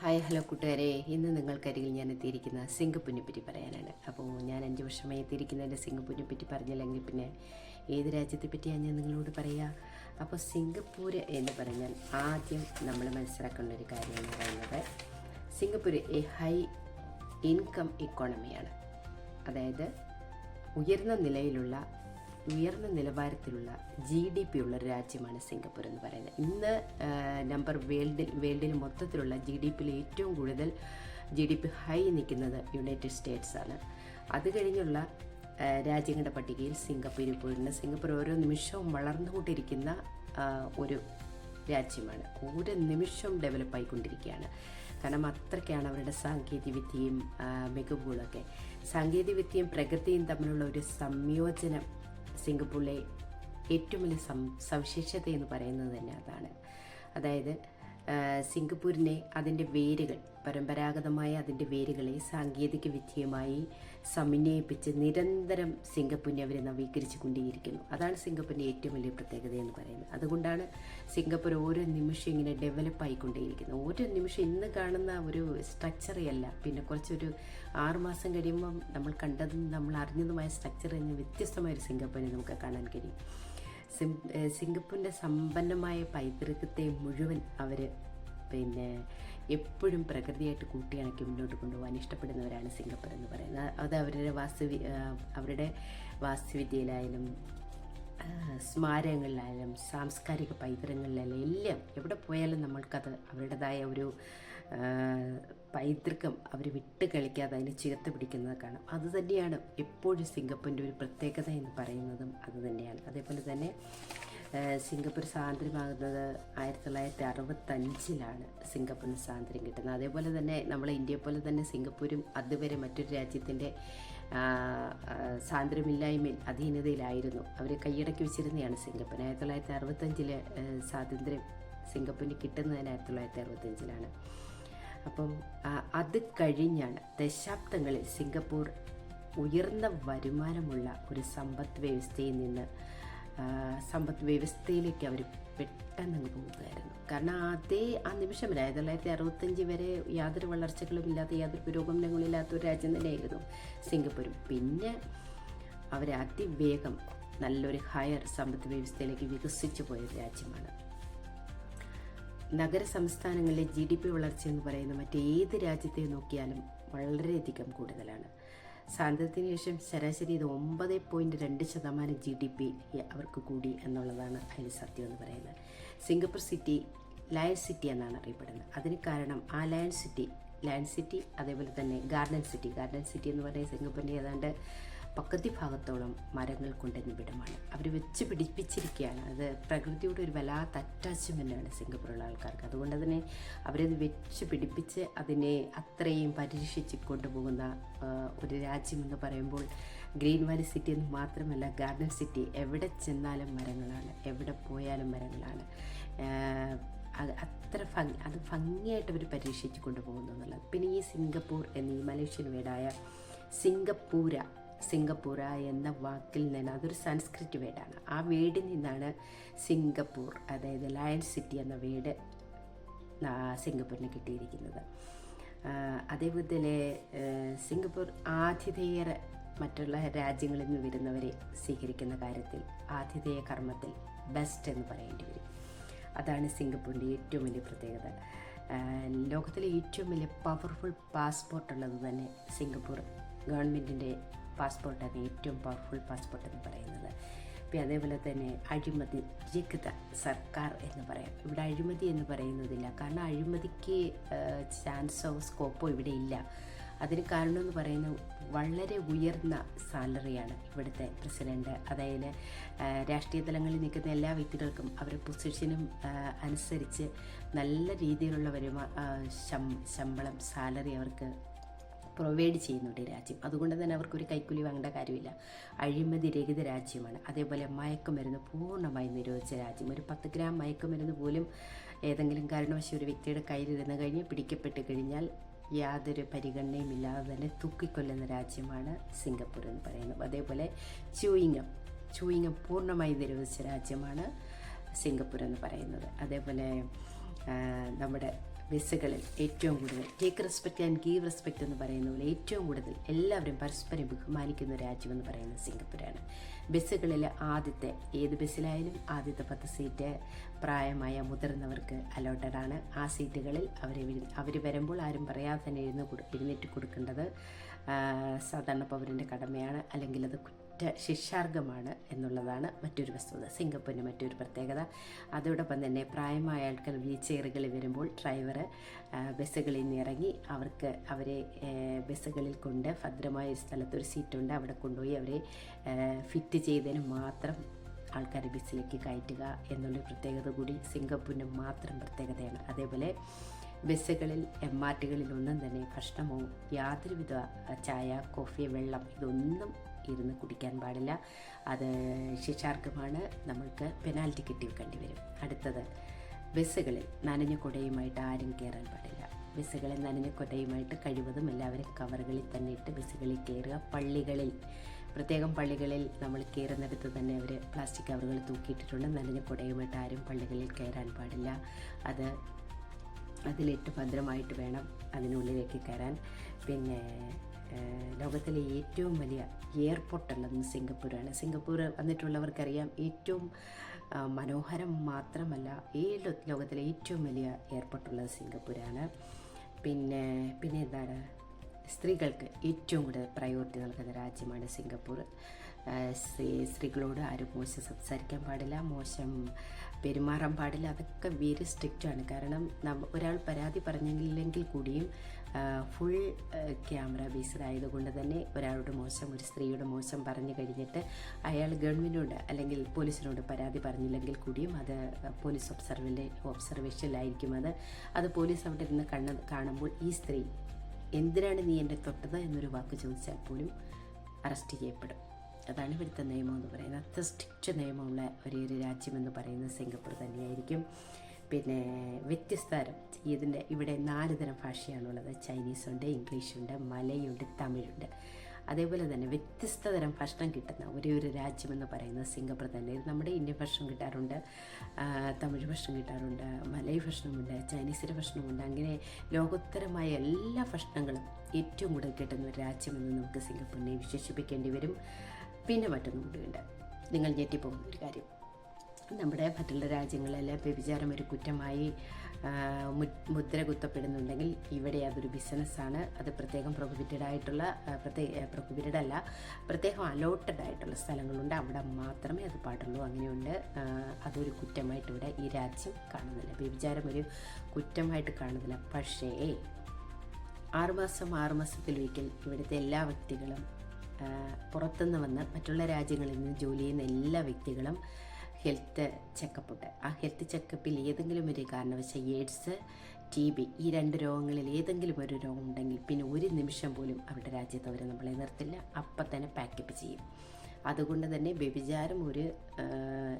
Hi hello കൂട്ടുകാരെ. ഇന്ന് നിങ്ങൾക്കരികിൽ ഞാൻ എത്തിയിരിക്കുന്ന സിംഗപ്പൂരിനെ പറ്റി പറയാനാണ്. അപ്പോൾ ഞാൻ അഞ്ച് വർഷമായി എത്തിയിരിക്കുന്നതിന്റെ സിംഗപ്പൂരിനെ പറ്റി പറഞ്ഞില്ലെങ്കിൽ പിന്നെ ഏത് രാജ്യത്തെ പറ്റിയാണ് ഞാൻ നിങ്ങളോട് പറയുക അപ്പോൾ സിംഗപ്പൂർ എന്ന് പറഞ്ഞാൽ ആദ്യം നമ്മൾ മനസ്സിലാക്കേണ്ട ഒരു കാര്യം എന്ന് പറയുന്നത് സിംഗപ്പൂർ എ ഹൈ ഇൻകം ഇക്കോണമിയാണ് അതായത് ഉയർന്ന നിലയിലുള്ള ഉയർന്ന നിലവാരത്തിലുള്ള ജി ഡി പി ഉള്ള രാജ്യമാണ് സിംഗപ്പൂർ എന്ന് പറയുന്നത്. ഇന്ന് നമ്പർ വേൾഡിൽ വേൾഡിൽ മൊത്തത്തിലുള്ള ജി ഡി പിയിൽ ഏറ്റവും കൂടുതൽ ജി ഡി പി ഹൈ നിൽക്കുന്നത് യുണൈറ്റഡ് സ്റ്റേറ്റ്സ് ആണ്. അത് കഴിഞ്ഞുള്ള രാജ്യങ്ങളുടെ പട്ടികയിൽ സിംഗപ്പൂർ പോയിട്ടുണ്ട്. സിംഗപ്പൂർ ഓരോ നിമിഷവും വളർന്നുകൊണ്ടിരിക്കുന്ന ഒരു രാജ്യമാണ്. ഓരോ നിമിഷവും ഡെവലപ്പ് ആയിക്കൊണ്ടിരിക്കുകയാണ്. കാരണം അത്രയ്ക്കാണ് അവരുടെ സാങ്കേതികവിദ്യയും മികവുകളൊക്കെ. സാങ്കേതികവിദ്യയും പ്രകൃതിയും തമ്മിലുള്ള ഒരു സംയോജനം സിംഗപ്പൂരിലെ ഏറ്റവും വലിയ സം സവിശേഷത എന്ന് പറയുന്നത് തന്നെ അതാണ്. അതായത് സിംഗപ്പൂരിനെ അതിന്റെ വേരുകൾ പരമ്പരാഗതമായ അതിന്റെ വേരുകളെ സാങ്കേതിക വിദ്യയുമായി സമന്വയിപ്പിച്ച് നിരന്തരം സിംഗപ്പൂരിനെ അവർ നവീകരിച്ചു കൊണ്ടേയിരിക്കുന്നു അതാണ് സിംഗപ്പൂരിന്റെ ഏറ്റവും വലിയ പ്രത്യേകത എന്ന് പറയുന്നത്. അതുകൊണ്ടാണ് സിംഗപ്പൂർ ഓരോ നിമിഷം ഇങ്ങനെ ഡെവലപ്പ് ആയിക്കൊണ്ടേയിരിക്കുന്നത്. ഓരോ നിമിഷം ഇന്ന് കാണുന്ന ഒരു സ്ട്രക്ചറേ അല്ല. പിന്നെ കുറച്ചൊരു ആറുമാസം കഴിയുമ്പം നമ്മൾ കണ്ടതും നമ്മൾ അറിഞ്ഞതുമായ സ്ട്രക്ചർ കഴിഞ്ഞ് വ്യത്യസ്തമായ ഒരു സിംഗപ്പൂരിനെ നമുക്ക് കാണാൻ കഴിയും. സിംഗപ്പൂരിന്റെ സമ്പന്നമായ പൈതൃകത്തെ മുഴുവൻ അവർ പിന്നെ എപ്പോഴും പ്രകൃതിയായിട്ട് കൂട്ടിയിണക്കി മുന്നോട്ട് കൊണ്ടുപോകാൻ ഇഷ്ടപ്പെടുന്നവരാണ് സിംഗപ്പൂർ എന്ന് പറയുന്നത്. അത് അവരുടെ വാസ്തുവി അവരുടെ വാസ്തുവിദ്യയിലായാലും സ്മാരകങ്ങളിലായാലും സാംസ്കാരിക പൈതൃകങ്ങളിലായാലും എല്ലാം എവിടെ പോയാലും നമ്മൾക്കത് അവരുടേതായ ഒരു പൈതൃകം അവർ വിട്ട് കളിക്കാതെ അതിനെ ചേർത്ത് പിടിക്കുന്നത് കാണാം. അത് തന്നെയാണ് എപ്പോഴും സിംഗപ്പൂരിന്റെ ഒരു പ്രത്യേകത എന്ന് പറയുന്നതും അത് തന്നെയാണ്. അതേപോലെ തന്നെ സിംഗപ്പൂർ സ്വാതന്ത്ര്യമാകുന്നത് ആയിരത്തി തൊള്ളായിരത്തി അറുപത്തഞ്ചിലാണ് സിംഗപ്പൂരിന് സ്വാതന്ത്ര്യം കിട്ടുന്നത്. അതേപോലെ തന്നെ നമ്മൾ ഇന്ത്യയെ പോലെ തന്നെ സിംഗപ്പൂരും അതുവരെ മറ്റൊരു രാജ്യത്തിന്റെ സ്വാതന്ത്ര്യമില്ലായ്മയിൽ അധീനതയിലായിരുന്നു. അവർ കൈയടക്കി വെച്ചിരുന്നതാണ് സിംഗപ്പൂർ ആയിരത്തി തൊള്ളായിരത്തി അറുപത്തഞ്ചിലെ സ്വാതന്ത്ര്യം സിംഗപ്പൂരിന് കിട്ടുന്നതിന് ആയിരത്തി തൊള്ളായിരത്തി അറുപത്തഞ്ചിലാണ് അപ്പം അത് കഴിഞ്ഞാണ് ദശാബ്ദങ്ങളിൽ സിംഗപ്പൂർ ഉയർന്ന വരുമാനമുള്ള ഒരു സമ്പദ് വ്യവസ്ഥയിൽ നിന്ന് സമ്പദ് വ്യവസ്ഥയിലേക്ക് അവർ പെട്ടെന്ന് പോകുകയായിരുന്നു. കാരണം അതേ ആ നിമിഷം വരെ ആയിരത്തി തൊള്ളായിരത്തി അറുപത്തഞ്ച് വരെ യാതൊരു വളർച്ചകളും ഇല്ലാത്ത യാതൊരു പുരോഗമനങ്ങളും ഇല്ലാത്ത ഒരു രാജ്യം തന്നെയായിരുന്നു സിംഗപ്പൂരും. പിന്നെ അവർ അതിവേഗം നല്ലൊരു ഹയർ സമ്പദ് വ്യവസ്ഥയിലേക്ക് വികസിച്ചു പോയ രാജ്യമാണ് നഗര സംസ്ഥാനങ്ങളിലെ ജി ഡി പി വളർച്ച എന്ന് പറയുന്ന മറ്റേത് രാജ്യത്തെ നോക്കിയാലും വളരെയധികം കൂടുതലാണ്. സ്വാതന്ത്ര്യത്തിന് ശേഷം ശരാശരി ഇത് ഒമ്പത് പോയിന്റ് രണ്ട് ശതമാനം ജി ഡി പി അവർക്ക് കൂടി എന്നുള്ളതാണ് അതിന് സത്യം എന്ന് പറയുന്നത്. സിംഗപ്പൂർ സിറ്റി ലയൺ സിറ്റി എന്നാണ് അറിയപ്പെടുന്നത്. അതിന് കാരണം ആ ലയൺ സിറ്റി ലയൺ സിറ്റി അതേപോലെ തന്നെ ഗാർഡൻ സിറ്റി. ഗാർഡൻ സിറ്റി എന്ന് പറയുന്നത് സിംഗപ്പൂരിന്റെ ഏതാണ്ട് പകുതി ഭാഗത്തോളം മരങ്ങൾ കൊണ്ട് വിടമാണ് അവർ വെച്ച് പിടിപ്പിച്ചിരിക്കുകയാണ്. അത് പ്രകൃതിയോട് ഒരു വല്ലാത്ത അറ്റാച്ച്മെന്റാണ് സിംഗപ്പൂരുള്ള ആൾക്കാർക്ക്. അതുകൊണ്ട് തന്നെ അവരത് വെച്ച് പിടിപ്പിച്ച് അതിനെ അത്രയും പരിരക്ഷിച്ച് കൊണ്ടുപോകുന്ന ഒരു രാജ്യമെന്ന് പറയുമ്പോൾ ഗ്രീൻ വാലി സിറ്റി എന്ന് മാത്രമല്ല ഗാർഡൻ സിറ്റി എവിടെ ചെന്നാലും മരങ്ങളാണ് എവിടെ പോയാലും മരങ്ങളാണ്. അത് അത്ര ഭംഗി അത് ഭംഗിയായിട്ട് അവർ പരീക്ഷിച്ച് കൊണ്ടുപോകുന്നു എന്നുള്ളത്. പിന്നെ ഈ സിംഗപ്പൂർ എന്ന മലേഷ്യൻ വീടായ സിംഗപ്പൂര സിംഗപ്പൂര എന്ന വാക്കിൽ നിന്ന് അതൊരു സംസ്കൃത് വേർഡാണ്. ആ വേർഡിൽ നിന്നാണ് സിംഗപ്പൂർ അതായത് ലയൺ സിറ്റി എന്ന വേർഡ് സിംഗപ്പൂരിന് കിട്ടിയിരിക്കുന്നത്. അതേപോലെ സിംഗപ്പൂർ ആതിഥേയർ മറ്റുള്ള രാജ്യങ്ങളിൽ നിന്ന് വരുന്നവരെ സ്വീകരിക്കുന്ന കാര്യത്തിൽ ആതിഥേയ കർമ്മത്തിൽ ബെസ്റ്റ് എന്ന് പറയേണ്ടി വരും. അതാണ് സിംഗപ്പൂരിന്റെ ഏറ്റവും വലിയ പ്രത്യേകത. ലോകത്തിലെ ഏറ്റവും വലിയ പവർഫുൾ പാസ്പോർട്ട് ഉള്ളത് തന്നെ സിംഗപ്പൂർ ഗവൺമെന്റിന്റെ പാസ്പോർട്ടാണ് ഏറ്റവും പവർഫുൾ പാസ്പോർട്ട് എന്ന് പറയുന്നത്. പിന്നെ അതേപോലെ തന്നെ അഴിമതി രഹിത സർക്കാർ എന്ന് പറയാം. ഇവിടെ അഴിമതി എന്ന് പറയുന്നതില്ല. കാരണം അഴിമതിക്ക് ചാൻസോ സ്കോപ്പോ ഇവിടെ ഇല്ല. അതിന് കാരണം എന്ന് പറയുന്നത് വളരെ ഉയർന്ന സാലറിയാണ് ഇവിടുത്തെ പ്രസിഡന്റ് അതായത് രാഷ്ട്രീയ തലങ്ങളിൽ നിൽക്കുന്ന എല്ലാ വ്യക്തികൾക്കും അവരുടെ പൊസിഷനും അനുസരിച്ച് നല്ല രീതിയിലുള്ള വരുമാ ശമ്പളം സാലറി അവർക്ക് പ്രൊവൈഡ് ചെയ്യുന്നുണ്ട് ഈ രാജ്യം. അതുകൊണ്ട് തന്നെ അവർക്കൊരു കൈക്കൂലി വാങ്ങേണ്ട കാര്യമില്ല. അഴിമതി രഹിത രാജ്യമാണ്. അതേപോലെ മയക്കുമരുന്ന് പൂർണമായി നിരോധിച്ച രാജ്യം. ഒരു പത്ത് ഗ്രാം മയക്കുമരുന്ന് പോലും ഏതെങ്കിലും കാരണവശാൽ ഒരു വ്യക്തിയുടെ കയ്യിലിരുന്ന് കഴിഞ്ഞ് പിടിക്കപ്പെട്ട് കഴിഞ്ഞാൽ യാതൊരു പരിഗണനയും ഇല്ലാതെ തന്നെ തൂക്കിക്കൊല്ലുന്ന രാജ്യമാണ് സിംഗപ്പൂർ എന്ന് പറയുന്നത്. അതേപോലെ ചൂയിങ്ങം. ചൂയിങ്ങം പൂർണമായി നിരോധിച്ച രാജ്യമാണ് സിംഗപ്പൂർ എന്ന് പറയുന്നത്. അതേപോലെ നമ്മുടെ ബസ്സുകളിൽ ഏറ്റവും കൂടുതൽ. Take respect and give respect എന്ന് പറയുന്ന പോലെ ഏറ്റവും കൂടുതൽ എല്ലാവരും പരസ്പരം ബഹുമാനിക്കുന്ന രാജ്യമെന്ന് പറയുന്നത് സിംഗപ്പൂരാണ്. ബസ്സുകളിൽ ആദ്യത്തെ ഏത് ബസ്സിലായാലും ആദ്യത്തെ പത്ത് സീറ്റ് പ്രായമായ മുതിർന്നവർക്ക് അലോട്ടഡ് ആണ്. ആ സീറ്റുകളിൽ അവർ അവർ വരുമ്പോൾ ആരും പറയാതെ തന്നെ ഇരുന്ന് എഴുന്നേറ്റ് കൊടുക്കേണ്ടത് സാധാരണ പൗരന്റെ കടമയാണ്. അല്ലെങ്കിൽ അത് കുറ്റ ശിക്ഷാർഗമാണ് എന്നുള്ളതാണ് മറ്റൊരു വസ്തുത. സിംഗപ്പൂരിന്റെ മറ്റൊരു പ്രത്യേകത. അതോടൊപ്പം തന്നെ പ്രായമായ ആൾക്കാർ വീൽ ചെയറുകളിൽ വരുമ്പോൾ ഡ്രൈവർ ബസ്സുകളിൽ നിന്ന് ഇറങ്ങി അവർക്ക് അവരെ ബസ്സുകളിൽ കൊണ്ട് ഭദ്രമായ ഒരു സ്ഥലത്ത് ഒരു സീറ്റുണ്ട്. അവിടെ കൊണ്ടുപോയി അവരെ ഫിറ്റ് ചെയ്തതിന് മാത്രം ആൾക്കാരെ ബസ്സിലേക്ക് കയറ്റുക എന്നുള്ള പ്രത്യേകത കൂടി സിംഗപ്പൂരിന്റെ മാത്രം പ്രത്യേകതയാണ്. അതേപോലെ ബസ്സുകളിൽ എം ആർ ടികളിലൊന്നും തന്നെ ഭക്ഷണമോ യാതൊരുവിധ ചായ കോഫി വെള്ളം ഇതൊന്നും ഇരുന്ന് കുടിക്കാൻ പാടില്ല. അത് ശിക്ഷാർഹമാണ് നമ്മൾക്ക് പെനാൽറ്റി കിട്ടി വെക്കേണ്ടി വരും. അടുത്തത് ബസ്സുകളിൽ നനഞ്ഞ കുടയുമായിട്ട് ആരും കയറാൻ പാടില്ല. ബസ്സുകളിൽ നനഞ്ഞ കുടയുമായിട്ട് കഴിവതും എല്ലാവരും കവറുകളിൽ തന്നെ ഇട്ട് ബസ്സുകളിൽ കയറുക പള്ളികളിൽ പ്രത്യേകം പള്ളികളിൽ നമ്മൾ കയറുന്നിടത്ത് തന്നെ അവർ പ്ലാസ്റ്റിക് കവറുകൾ തൂക്കിയിട്ടിട്ടുണ്ട്. നനഞ്ഞ കുടയുമായിട്ട് ആരും പള്ളികളിൽ കയറാൻ പാടില്ല. അത് അതിലിട്ട് ഭദ്രമായിട്ട് വേണം അതിനുള്ളിലേക്ക് കയറാൻ പിന്നെ ലോകത്തിലെ ഏറ്റവും വലിയ എയർപോർട്ടുള്ളത് സിംഗപ്പൂരാണ്. സിംഗപ്പൂർ വന്നിട്ടുള്ളവർക്കറിയാം ഏറ്റവും മനോഹരം മാത്രമല്ല ഈ ലോകത്തിലെ ഏറ്റവും വലിയ എയർപോർട്ടുള്ളത് സിംഗപ്പൂരാണ്. പിന്നെ പിന്നെ എന്താണ്? സ്ത്രീകൾക്ക് ഏറ്റവും കൂടുതൽ പ്രയോറിറ്റി നൽകുന്ന രാജ്യമാണ് സിംഗപ്പൂർ. സ്ത്രീകളോട് ആരും മോശം സംസാരിക്കാൻ പാടില്ല മോശം പെരുമാറാൻ പാടില്ല. അതൊക്കെ വെരി സ്ട്രിക്റ്റാണ് കാരണം ഒരാൾ പരാതി പറഞ്ഞില്ലെങ്കിൽ കൂടിയും ഫുൾ ക്യാമറ ബേസ്ഡ് ആയതുകൊണ്ട് തന്നെ ഒരാളുടെ മോശം ഒരു സ്ത്രീയുടെ മോശം പറഞ്ഞു കഴിഞ്ഞിട്ട് അയാൾ ഗവൺമെന്റിനോട് അല്ലെങ്കിൽ പോലീസിനോട് പരാതി പറഞ്ഞില്ലെങ്കിൽ കൂടിയും അത് പോലീസ് ഒബ്സർവിന്റെ ഒബ്സർവേഷനിലായിരിക്കും അത്. അത് പോലീസ് അവിടെ ഇരുന്ന് കണ്ണ് കാണുമ്പോൾ ഈ സ്ത്രീ എന്തിനാണ് നീ എന്റെ തൊട്ടത് എന്നൊരു വാക്ക് ചോദിച്ചാൽ പോലും അറസ്റ്റ് ചെയ്യപ്പെടും. അതാണ് ഇവിടുത്തെ നിയമം എന്ന് പറയുന്നത്. അത്ര സ്ട്രിക്റ്റ് നിയമമുള്ള ഒരേ ഒരു രാജ്യമെന്ന് പറയുന്നത് സിംഗപ്പൂർ തന്നെയായിരിക്കും. പിന്നെ വ്യത്യസ്ത തരം ഇതിന്റെ ഇവിടെ നാല് തരം ഭാഷയാണുള്ളത്. ചൈനീസുണ്ട് ഇംഗ്ലീഷുണ്ട് മലയുണ്ട് തമിഴുണ്ട്. അതേപോലെ തന്നെ വ്യത്യസ്ത തരം ഭക്ഷണം കിട്ടുന്ന ഒരേ ഒരു രാജ്യമെന്ന് പറയുന്നത് സിംഗപ്പൂർ തന്നെ. നമ്മുടെ ഇന്ത്യൻ ഭക്ഷണം കിട്ടാറുണ്ട് തമിഴ് ഭക്ഷണം കിട്ടാറുണ്ട് മലയ് ഭക്ഷണമുണ്ട് ചൈനീസിന്റെ ഭക്ഷണമുണ്ട്. അങ്ങനെ ലോകോത്തരമായ എല്ലാ ഭക്ഷണങ്ങളും ഏറ്റവും കൂടുതൽ കിട്ടുന്ന ഒരു രാജ്യമെന്ന് നമുക്ക് സിംഗപ്പൂരിനെ വിശേഷിപ്പിക്കേണ്ടി വരും. പിന്നെ മറ്റൊന്നും കൂടിയുണ്ട് നിങ്ങൾ ഞെട്ടിപ്പോകുന്ന ഒരു കാര്യം. നമ്മുടെ മറ്റുള്ള രാജ്യങ്ങളിലെ വ്യഭിചാരം ഒരു കുറ്റമായി മുദ്ര കുത്തപ്പെടുന്നുണ്ടെങ്കിൽ ഇവിടെ അതൊരു ബിസിനസ്സാണ്. അത് പ്രത്യേകം പ്രൊഹിബിറ്റഡ് ആയിട്ടുള്ള പ്രത്യേക പ്രൊഹിബിറ്റഡ് അല്ല പ്രത്യേകം അലോട്ടഡ് ആയിട്ടുള്ള സ്ഥലങ്ങളുണ്ട്. അവിടെ മാത്രമേ അത് പാടുള്ളൂ. അങ്ങനെയുണ്ട്. അതൊരു കുറ്റമായിട്ട് ഇവിടെ ഈ രാജ്യം കാണുന്നില്ല. വ്യഭിചാരം ഒരു കുറ്റമായിട്ട് കാണുന്നില്ല. പക്ഷേ ആറുമാസം ആറുമാസത്തിലൊരിക്കൽ ഇവിടുത്തെ എല്ലാ വ്യക്തികളും പുറത്തുനിന്ന് വന്ന് മറ്റുള്ള രാജ്യങ്ങളിൽ നിന്ന് ജോലി ചെയ്യുന്ന എല്ലാ വ്യക്തികളും ഹെൽത്ത് ചെക്കപ്പ് ഉണ്ട് ആ ഹെൽത്ത് ചെക്കപ്പിൽ ഏതെങ്കിലും ഒരു കാരണവശാൽ എയ്ഡ്സ് ടി ബി ഈ രണ്ട് രോഗങ്ങളിൽ ഏതെങ്കിലും ഒരു രോഗം ഉണ്ടെങ്കിൽ പിന്നെ ഒരു നിമിഷം പോലും അവരുടെ രാജ്യത്ത് അവർ നമ്മളെ നിർത്തില്ല. അപ്പം തന്നെ പാക്കപ്പ് ചെയ്യും. അതുകൊണ്ട് തന്നെ വ്യഭിചാരം ഒരു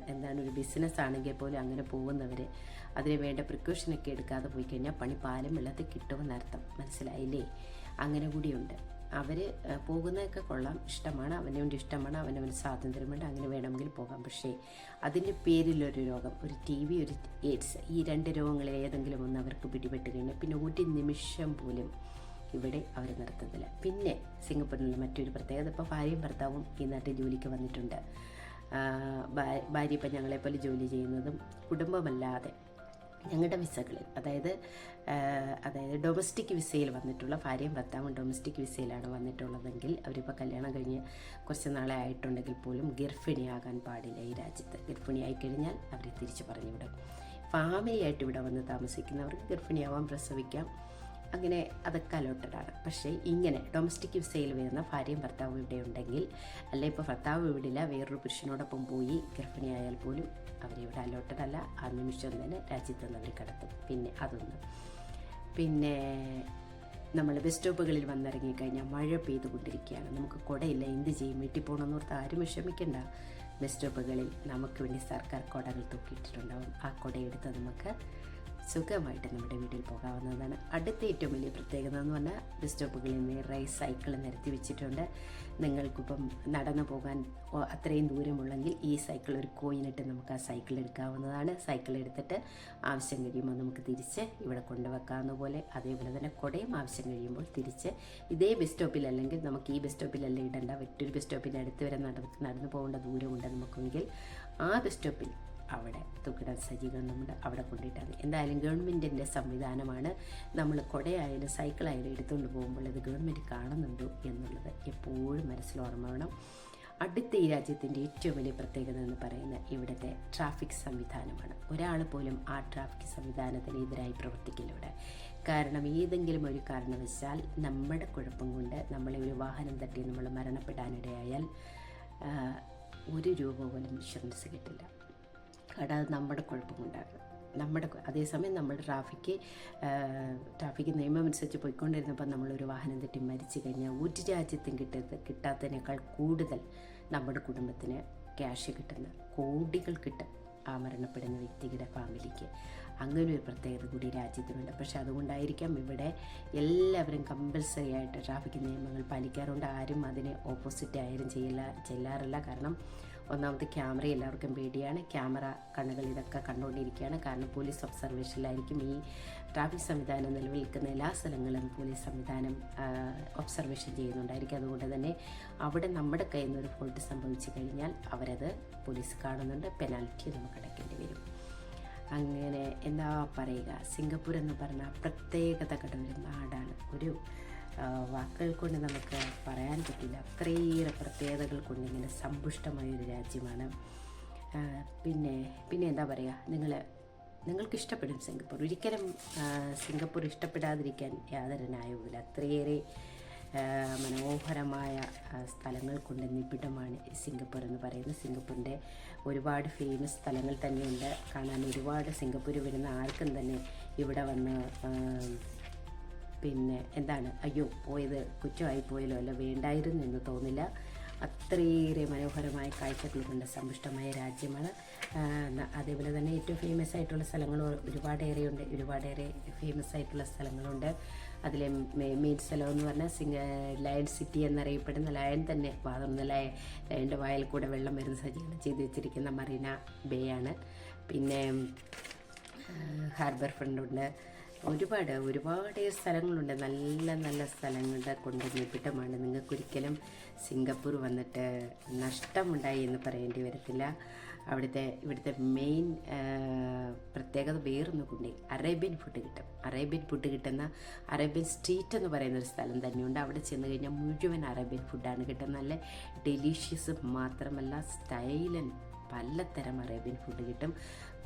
എന്താണ് ഒരു ബിസിനസ് ആണെങ്കിൽ പോലും അങ്ങനെ പോകുന്നവർ അതിന് വേണ്ട പ്രിക്കോഷനൊക്കെ എടുക്കാതെ പോയി കഴിഞ്ഞാൽ പണി പാലും വെള്ളത്തിൽ കിട്ടുമെന്നർത്ഥം. മനസ്സിലായില്ലേ? അങ്ങനെ കൂടിയുണ്ട്. അവർ പോകുന്നതൊക്കെ കൊള്ളാം. ഇഷ്ടമാണ്. അവനവന്റെ ഇഷ്ടമാണ്. അവനവന് സ്വാതന്ത്ര്യമുണ്ട് അങ്ങനെ വേണമെങ്കിൽ പോകാം. പക്ഷേ അതിന്റെ പേരിലൊരു രോഗം ഒരു ടി വി ഒരു എയ്ഡ്സ് ഈ രണ്ട് രോഗങ്ങളിൽ ഏതെങ്കിലും ഒന്ന് അവർക്ക് പിടിപെട്ട് കഴിഞ്ഞാൽ പിന്നെ ഒരു നിമിഷം പോലും ഇവിടെ അവർ നിർത്തുന്നില്ല. പിന്നെ സിംഗപ്പൂരിലുള്ള മറ്റൊരു പ്രത്യേകത ഇപ്പോൾ ഭാര്യയും ഭർത്താവും ഈ നാട്ടിൽ ജോലിക്ക് വന്നിട്ടുണ്ട്. ഭാര്യ ഇപ്പം ഞങ്ങളെപ്പോലെ ജോലി ചെയ്യുന്നതും കുടുംബമല്ലാതെ ഞങ്ങളുടെ വിസകളിൽ അതായത് അതായത് ഡൊമസ്റ്റിക് വിസയിൽ വന്നിട്ടുള്ള ഭാര്യയും ഭർത്താവും ഡൊമസ്റ്റിക് വിസയിലാണ് വന്നിട്ടുള്ളതെങ്കിൽ അവരിപ്പോൾ കല്യാണം കഴിഞ്ഞ് കുറച്ച് നാളെ ആയിട്ടുണ്ടെങ്കിൽ പോലും ഗർഭിണിയാകാൻ പാടില്ല ഈ രാജ്യത്ത്. ഗർഭിണിയായി കഴിഞ്ഞാൽ അവരെ തിരിച്ചു പറഞ്ഞുവിടും. ഫാമിലിയായിട്ട് ഇവിടെ വന്ന് താമസിക്കുന്നവർക്ക് ഗർഭിണിയാവാം പ്രസവിക്കാം. അങ്ങനെ അതൊക്കെ അലോട്ടഡാണ്. പക്ഷേ ഇങ്ങനെ ഡൊമസ്റ്റിക് വിസയിൽ വരുന്ന ഭാര്യയും ഭർത്താവും ഇവിടെ ഉണ്ടെങ്കിൽ അല്ല ഇപ്പോൾ ഭർത്താവ് ഇവിടില്ല വേറൊരു പുരുഷനോടൊപ്പം പോയി ഗർഭിണിയായാൽ പോലും അവരിവിടെ അലോട്ടഡ് അല്ല ആ നിമിഷം തന്നെ രാജ്യത്ത് നിന്ന് അവർ കടത്തും. പിന്നെ അതൊന്ന്. പിന്നെ നമ്മൾ ബസ് സ്റ്റോപ്പുകളിൽ വന്നിറങ്ങിക്കഴിഞ്ഞാൽ മഴ പെയ്തുകൊണ്ടിരിക്കുകയാണ്. നമുക്ക് കുടയില്ല. എന്ത് ചെയ്യും? വീട്ടിൽ പോകണമെന്ന് ഓർത്ത് ആരും വിഷമിക്കണ്ട. ബസ് സ്റ്റോപ്പുകളിൽ നമുക്ക് വേണ്ടി സർക്കാർ കുടകൾ തൂക്കിയിട്ടിട്ടുണ്ടാവും. ആ കുടയെടുത്ത് നമുക്ക് സുഖമായിട്ട് നമ്മുടെ വീട്ടിൽ പോകാവുന്നതാണ്. അടുത്ത ഏറ്റവും വലിയ പ്രത്യേകത എന്ന് പറഞ്ഞാൽ ബസ് സ്റ്റോപ്പുകളിൽ നിറയെ സൈക്കിൾ നിരത്തി വെച്ചിട്ടുണ്ട്. നിങ്ങൾക്കിപ്പം നടന്നു പോകാൻ അത്രയും ദൂരമുള്ളെങ്കിൽ ഈ സൈക്കിൾ ഒരു കോയിനിട്ട് നമുക്ക് ആ സൈക്കിൾ എടുക്കാവുന്നതാണ്. സൈക്കിൾ എടുത്തിട്ട് ആവശ്യം കഴിയുമ്പോൾ നമുക്ക് തിരിച്ച് ഇവിടെ കൊണ്ടുവെക്കാവുന്ന പോലെ അതേപോലെ തന്നെ കുടയും ആവശ്യം കഴിയുമ്പോൾ തിരിച്ച് ഇതേ ബസ് സ്റ്റോപ്പിൽ അല്ലെങ്കിൽ നമുക്ക് ഈ ബസ് സ്റ്റോപ്പിലല്ല ഇടേണ്ട മറ്റൊരു ബസ് സ്റ്റോപ്പിന്റെ അടുത്ത് വരെ നടന്ന് നടന്നു പോകേണ്ട ദൂരമുണ്ട് നമുക്കെങ്കിൽ ആ ബസ് സ്റ്റോപ്പിൽ അവിടെ തൂക്കിടാൻ സജ്ജീകരണമുണ്ട് അവിടെ കൊണ്ടിട്ടാണ്. എന്തായാലും ഗവൺമെന്റിന്റെ സംവിധാനമാണ് നമ്മൾ കുടയായാലും സൈക്കിളായാലും എടുത്തുകൊണ്ട് പോകുമ്പോൾ അത് ഗവൺമെന്റ് കാണുന്നുണ്ടോ എന്നുള്ളത് എപ്പോഴും മനസ്സിൽ ഓർമ്മ വേണം അടുത്ത ഈ രാജ്യത്തിന്റെ ഏറ്റവും വലിയ പ്രത്യേകത എന്ന് പറയുന്നത് ഇവിടുത്തെ ട്രാഫിക് സംവിധാനമാണ്. ഒരാൾ പോലും ആ ട്രാഫിക് സംവിധാനത്തിന് എതിരായി പ്രവർത്തിക്കില്ല ഇവിടെ കാരണം ഏതെങ്കിലും ഒരു കാരണവശാൽ നമ്മുടെ കുഴപ്പം കൊണ്ട് നമ്മളെ ഒരു വാഹനം തട്ടി നമ്മൾ മരണപ്പെടാനിടയായാൽ ഒരു രൂപ പോലും ഇൻഷുറൻസ് കിട്ടില്ല. കാരണം അത് നമ്മുടെ കുഴപ്പം നമ്മുടെ അതേസമയം നമ്മൾ ട്രാഫിക്ക് ട്രാഫിക് നിയമം അനുസരിച്ച് പോയിക്കൊണ്ടിരുന്നപ്പോൾ നമ്മളൊരു വാഹനം തെറ്റി മരിച്ചു കഴിഞ്ഞാൽ ഒരു രാജ്യത്തും കിട്ടരുത് കിട്ടാത്തതിനേക്കാൾ കൂടുതൽ നമ്മുടെ കുടുംബത്തിന് ക്യാഷ് കിട്ടുന്ന കോടികൾ കിട്ടും ആ മരണപ്പെടുന്ന വ്യക്തിയുടെ ഫാമിലിക്ക് അങ്ങനെ ഒരു പ്രത്യേകത കൂടി രാജ്യത്തിനുണ്ട്. പക്ഷേ അതുകൊണ്ടായിരിക്കാം ഇവിടെ എല്ലാവരും കമ്പൽസറി ആയിട്ട് ട്രാഫിക് നിയമങ്ങൾ പാലിക്കാറുണ്ട്. ആരും അതിനെ ഓപ്പോസിറ്റ് ആയാലും ചെയ്യില്ല ചെല്ലാറില്ല. കാരണം ഒന്നാമത് ക്യാമറ എല്ലാവർക്കും പേടിയാണ്. ക്യാമറ കണ്ണുകൾ ഇതൊക്കെ കണ്ടുകൊണ്ടിരിക്കുകയാണ്. കാരണം പോലീസ് ഒബ്സർവേഷനിലായിരിക്കും ഈ ട്രാഫിക് സംവിധാനം നിലനിൽക്കുന്ന നിൽക്കുന്ന എല്ലാ സ്ഥലങ്ങളും പോലീസ് സംവിധാനം ഒബ്സർവേഷൻ ചെയ്യുന്നുണ്ടായിരിക്കും. അതുകൊണ്ട് തന്നെ അവിടെ നമ്മുടെ കയ്യിൽ നിന്ന് ഒരു ഫോൾട്ട് സംഭവിച്ചു കഴിഞ്ഞാൽ അവരത് പോലീസ് കാണുന്നുണ്ട്. പെനാൽറ്റി നമുക്ക് അടയ്ക്കേണ്ടി വരും. അങ്ങനെ എന്താ പറയുക സിംഗപ്പൂർ എന്ന് പറഞ്ഞാൽ പ്രത്യേകതകളുടെ കടവരും നാടാണ്. ഒരു വാക്കുകൾ കൊണ്ട് നമുക്ക് പറയാൻ പറ്റില്ല. അത്രയേറെ പ്രത്യേകതകൾ കൊണ്ട് ഇങ്ങനെ സമ്പുഷ്ടമായ ഒരു രാജ്യമാണ്. പിന്നെ പിന്നെ എന്താ പറയുക നിങ്ങൾ നിങ്ങൾക്ക് ഇഷ്ടപ്പെടും സിംഗപ്പൂർ. ഒരിക്കലും സിംഗപ്പൂർ ഇഷ്ടപ്പെടാതിരിക്കാൻ യാതൊരു ന്യായവുമില്ല അത്രയേറെ മനോഹരമായ സ്ഥലങ്ങൾ കൊണ്ട് നിബിഡമാണ് സിംഗപ്പൂർ എന്ന് പറയുന്നത്. സിംഗപ്പൂരിന്റെ ഒരുപാട് ഫേമസ് സ്ഥലങ്ങൾ തന്നെയുണ്ട്. കാണാൻ ഒരുപാട് സിംഗപ്പൂർ വരുന്ന ആർക്കും തന്നെ ഇവിടെ വന്ന് പിന്നെ എന്താണ് അയ്യോ പോയത് കുറ്റമായി പോയല്ലോ അല്ല വേണ്ടായിരുന്നു എന്ന് തോന്നില്ല. അത്രയേറെ മനോഹരമായ കാഴ്ചകൾ കൊണ്ട് സമ്പുഷ്ടമായ രാജ്യമാണ്. അതേപോലെ തന്നെ ഏറ്റവും ഫേമസ് ആയിട്ടുള്ള സ്ഥലങ്ങൾ ഒരുപാടേറെയുണ്ട് ഒരുപാടേറെ ഫേമസ് ആയിട്ടുള്ള സ്ഥലങ്ങളുണ്ട്. അതിലെ മെയിൻ സ്ഥലം എന്ന് പറഞ്ഞാൽ സിംഗ ലയൺ സിറ്റി എന്നറിയപ്പെടുന്ന ലയൺ തന്നെ വാതുന്ന ലയ ലയന്റെ വായിൽ കൂടെ വെള്ളം വരുന്ന സജ്ജീകരണം ചെയ്തു വെച്ചിരിക്കുന്ന മറീന ബേ ആണ്. പിന്നെ ഹാർബർ ഫ്രണ്ടുണ്ട് ഒരുപാട് ഒരുപാട് സ്ഥലങ്ങളുണ്ട്. നല്ല നല്ല സ്ഥലങ്ങളുടെ കൊണ്ട് നിബിഡമാണ്. നിങ്ങൾക്കൊരിക്കലും സിംഗപ്പൂർ വന്നിട്ട് നഷ്ടമുണ്ടായി എന്ന് പറയേണ്ടി വരത്തില്ല. അവിടുത്തെ ഇവിടുത്തെ മെയിൻ പ്രത്യേകത വേറൊന്നും കൊണ്ട് അറേബ്യൻ ഫുഡ് കിട്ടും. അറേബ്യൻ ഫുഡ് കിട്ടുന്ന അറേബ്യൻ സ്ട്രീറ്റ് എന്ന് പറയുന്ന ഒരു സ്ഥലം തന്നെയുണ്ട്. അവിടെ ചെന്ന് കഴിഞ്ഞാൽ മുഴുവൻ അറേബ്യൻ ഫുഡാണ് കിട്ടുന്നത്. നല്ല ഡെലീഷ്യസ് മാത്രമല്ല സ്റ്റൈലൻ പലതരം അറേബ്യൻ ഫുഡ് കിട്ടും.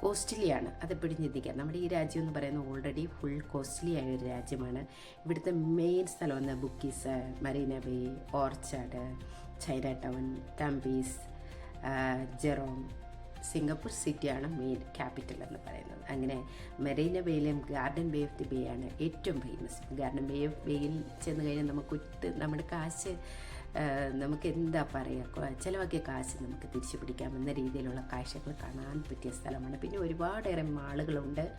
കോസ്റ്റ്ലിയാണ്. അത് ചിന്തിക്കാം നമ്മുടെ ഈ രാജ്യം എന്ന് പറയുന്നത് ഓൾറെഡി ഫുൾ കോസ്റ്റ്ലി ആയ ഒരു രാജ്യമാണ്. ഇവിടുത്തെ മെയിൻ സ്ഥലം എന്ന് Bugis Marina Bay Orchard Chinatown Tampines Jurong Singapore സിറ്റിയാണ് മെയിൻ ക്യാപിറ്റൽ എന്ന് പറയുന്നത്. അങ്ങനെ Marina ബേയിലും garden bay of the bay ആണ് ഏറ്റവും ഫേമസ് ഗാർഡൻ ബേ ഓഫ് ബേയിൽ ചെന്ന് കഴിഞ്ഞാൽ നമുക്ക് ഒറ്റ നമ്മുടെ കാശ് നമുക്ക് എന്താ പറയുക ചിലവാക്കിയ കാശ് നമുക്ക് തിരിച്ചു പിടിക്കാമെന്ന രീതിയിലുള്ള കാഴ്ചകൾ കാണാൻ പറ്റിയ സ്ഥലമാണ്. പിന്നെ ഒരുപാടേറെ മാളുകളുണ്ട്.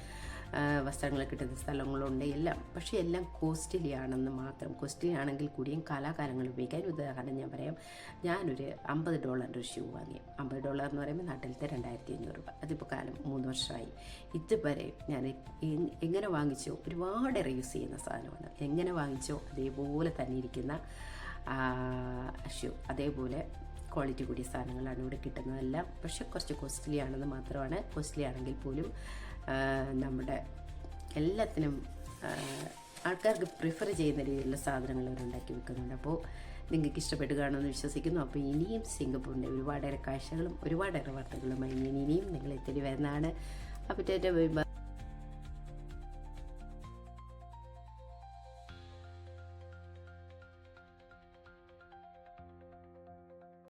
വസ്ത്രങ്ങൾ കിട്ടുന്ന സ്ഥലങ്ങളുണ്ട്. എല്ലാം പക്ഷേ എല്ലാം കോസ്റ്റ്ലി ആണെന്ന് മാത്രം കോസ്റ്റ്ലി ആണെങ്കിൽ കൂടിയും കലാകാലങ്ങൾ ഉപയോഗിക്കാൻ ഉദാഹരണം ഞാൻ പറയാം ഞാനൊരു അമ്പത് ഡോളറിന്റെ ഒരു ഷൂ വാങ്ങി. അമ്പത് ഡോളർ എന്ന് പറയുമ്പോൾ നാട്ടിലത്തെ രണ്ടായിരത്തി അഞ്ഞൂറ് രൂപ. അതിപ്പോൾ കാലം മൂന്ന് വർഷമായി. ഇതുവരെ ഞാൻ എങ്ങനെ വാങ്ങിച്ചോ ഒരുപാടേറെ യൂസ് ചെയ്യുന്ന സാധനമാണ്. എങ്ങനെ വാങ്ങിച്ചോ അതേപോലെ തന്നെ ഇരിക്കുന്ന ഷൂ അതേപോലെ ക്വാളിറ്റി കൂടിയ സാധനങ്ങളാണ് ഇവിടെ കിട്ടുന്നതെല്ലാം. പക്ഷെ കുറച്ച് കോസ്റ്റ്ലി ആണെന്ന് മാത്രമാണ്. കോസ്റ്റ്ലി ആണെങ്കിൽ പോലും നമ്മുടെ എല്ലാത്തിനും ആൾക്കാർക്ക് പ്രിഫർ ചെയ്യുന്ന രീതിയിലുള്ള സാധനങ്ങൾ അവർ ഉണ്ടാക്കി വെക്കുന്നുണ്ട്. അപ്പോൾ നിങ്ങൾക്ക് ഇഷ്ടപ്പെടുകയാണെന്ന് വിശ്വസിക്കുന്നു. അപ്പോൾ ഇനിയും സിംഗപ്പൂരിന്റെ ഒരുപാടേറെ കാഴ്ചകളും ഒരുപാടേറെ വാർത്തകളുമായി ഇനിയും നിങ്ങളെ വരുന്നതാണ്. അപ്പോൾ